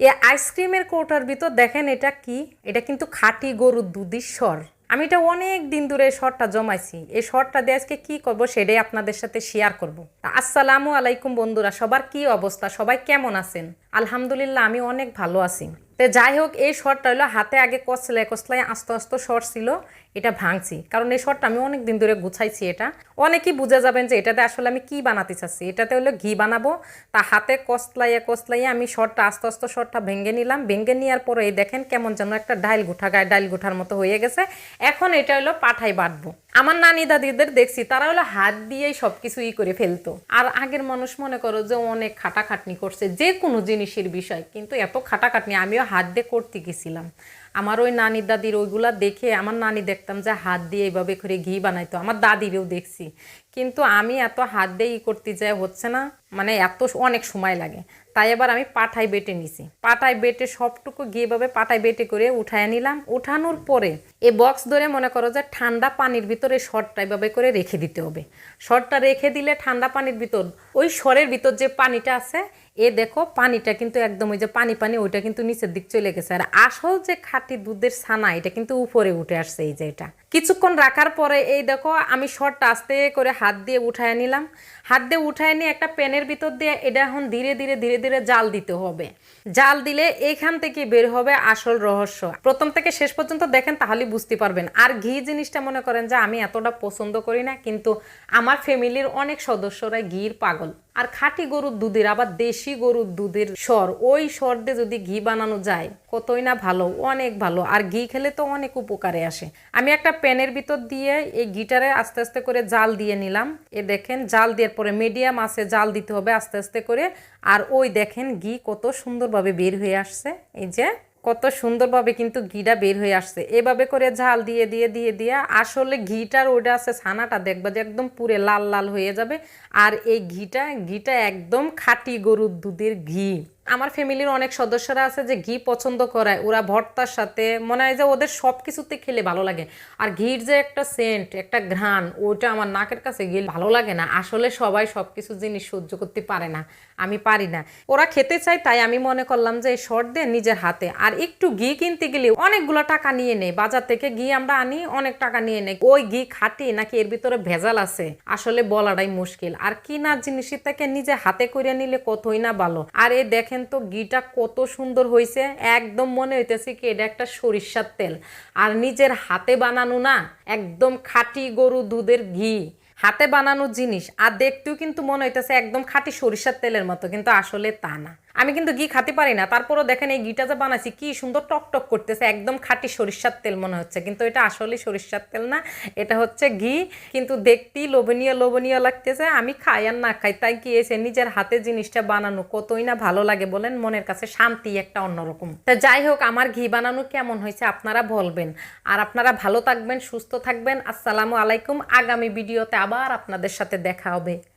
এই আইসক্রিমের কৌটার ভিতর দেখেন এটা কি? এটা কিন্তু খাঁটি গরুর দুধের স্বর। আমি এটা অনেক দিন ধরে এই শর্টটা জমাইছি। এই শর্টটা দিয়ে আজকে কী করব সেটাই আপনাদের সাথে শেয়ার করব। আসসালামু আলাইকুম বন্ধুরা, সবার কি অবস্থা? সবাই কেমন আছেন? আলহামদুলিল্লাহ, আমি অনেক ভালো আছি। তো যাই হোক, এই শর্টটা হলো হাতে আগে কসলাই কসলাই আস্তে আস্তে শর্ট ছিল, এটা ভাঙছি। কারণ এই শর্টটা আমি অনেক দিন ধরে গুছাইছি এটা। অনেকেই বুঝে যাবেন যে এটাতে আসলে আমি কি বানাতে চাচ্ছি। এটাতে হলো ঘি বানাবো, তা হাতে কসলাইয়ে কসলাইয়ে আমি শর্টটা আস্তে আস্তে শর্টটা ভেঙে নিলাম। ভেঙে নেওয়ার পরে এই দেখেন কেমন যেন একটা ডাইল গুঠা গায়ে, ডাইল গুঠার মতো হয়ে গেছে। এখন এটা হলো পাঠাই বাটবো আমার নানি দাদিদের দেখছি, তারা হলো হাত দিয়েই সব কিছু ই করে ফেলতো। আর আগের মানুষ মনে করো যে অনেক খাটাখাটনি করছে যে কোনো জিনিসের বিষয়, কিন্তু এত খাটাখাটনি আমিও হাত দিয়ে করতে গেছিলাম। আমার ওই নানি দাদির ওইগুলা দেখে আমার নানি দেখতাম যে হাত দিয়ে এইভাবে করে ঘি বানাইতো, আমার দাদিরেও দেখছি। কিন্তু আমি এত হাত দিয়ে ই করতে যাই হচ্ছে না মানে এত অনেক সময় লাগে। তাই এবার আমি পাঠায় বেটে নিছি। পাটায় বেটে সবটুকু গিয়ে ভাবে পাটায় বেটে করে উঠায় নিলাম। উঠানোর পরে এই বক্স ধরে মনে করো যে ঠান্ডা পানির ভিতরে শরটা এভাবে করে রেখে দিতে হবে। শরটা রেখে দিলে ঠান্ডা পানির ভিতর, ওই শরের ভিতর যে পানিটা আছে এ দেখো পানিটা কিন্তু একদম ওই যে পানি পানি, ওইটা কিন্তু নিচের দিক চলে গেছে। আর আসল যে খাঁটি দুধের ছানা, এটা কিন্তু উপরে উঠে আসছে এই যে এটা। কিছুক্ষণ রাখার পরে এই দেখো আমি শর্টটা আস্তে করে হাত দিয়ে উঠায় নিলাম। হাত দিয়ে উঠায় নিয়ে একটা প্যানের ভিতর দিয়ে এটা এখন ধীরে ধীরে ধীরে ধীরে জাল দিতে হবে। জাল দিলে এইখান থেকে বের হবে আসল রহস্য। প্রথম থেকে শেষ পর্যন্ত দেখেন তাহলে বুঝতে পারবেন। আর ঘি জিনিসটা মনে করেন যে আমি এতটা পছন্দ করি না, কিন্তু আমার ফ্যামিলির অনেক সদস্যরা ঘির পাগল। আর খাঁটি গরুর দুধের, আবার দেশি গরুর দুধের স্বর, ওই স্বর দিয়ে যদি ঘি বানানো যায়, কতই না ভালো, অনেক ভালো। আর ঘি খেলে তো অনেক উপকারে আসে। আমি একটা প্যানের ভিতর দিয়ে এই ঘিটারে আস্তে আস্তে করে জাল দিয়ে নিলাম। এ দেখেন, জাল দেওয়ার পরে মিডিয়াম আছে, জাল দিতে হবে আস্তে আস্তে করে। আর ওই দেখেন ঘি কত সুন্দরভাবে বের হয়ে আসছে। এই যে কত সুন্দরভাবে কিন্তু ঘিটা বের হয়ে আসছে। এভাবে করে ঝাল দিয়ে দিয়ে দিয়ে দিয়ে আসলে ঘিটার ওটা আছে ছানাটা দেখবা যে একদম পুরে লাল লাল হয়ে যাবে। আর এই ঘিটা ঘিটা একদম খাঁটি গরুর দুধের ঘি। আমার ফ্যামিলির অনেক সদস্যরা আছে যে ঘি পছন্দ করায়, ওরা ভর্তার সাথে মনে হয় যে ওদের সব কিছুতে খেলে ভালো লাগে। আর ঘির যে একটা সেন্ট একটা ঘ্রাণ, ওইটা আমার নাকের কাছে গেলে ভালো লাগে না। আসলে সবাই সব কিছু জিনিস সহ্য করতে পারে না। আমি পারি না। ওরা খেতে চায়, তাই আমি মনে করলাম যে শর্ট দিয়ে নিজের হাতে। আর একটু ঘি কিনতে গেলে অনেকগুলো টাকা নিয়ে নেই বাজার থেকে ঘি আমরা আনি, অনেক টাকা নিয়ে নেই। ওই ঘি খাটি নাকি এর ভিতরে ভেজাল আছে? আসলে বলাটাই মুশকিল। আর কিনার থেকে নিজে হাতে করে নিলে কতই না ভালো। আর এ দেখেন তো ঘিটা কত সুন্দর হয়েছে একদম মনে হইতেছে কি এটা একটা সরিষার তেল। আর নিজের হাতে বানানো না, একদম খাঁটি গরু দুধের ঘি। হাতে বানানো জিনিস, আর দেখতেও কিন্তু মনে হইতেছে একদম খাঁটি সরিষার তেলের মতো, কিন্তু আসলে তা না। আমি কিন্তু ঘি খাতে পারি না। তারপরও দেখেন এই ঘিটা যে বানাইছি, কি সুন্দর টক টক করতেছে, একদম খাঁটি সরিষার তেল মনে হচ্ছে। কিন্তু এটা আসলে সরিষার তেল না, এটা হচ্ছে ঘি। কিন্তু দেখতেই লোভনীয় লোভনীয় লাগতেছে, আমি খাই আর না খাই। তাই কি এসে নিজের হাতে জিনিসটা বানানো কতই না ভালো লাগে বলেন, মনের কাছে শান্তি একটা অন্যরকম। তা যাই হোক, আমার ঘি বানানো কেমন হয়েছে আপনারা বলবেন। আর আপনারা ভালো থাকবেন, সুস্থ থাকবেন। আসসালামু আলাইকুম, আগামী ভিডিওতে আবার আপনাদের সাথে দেখা হবে।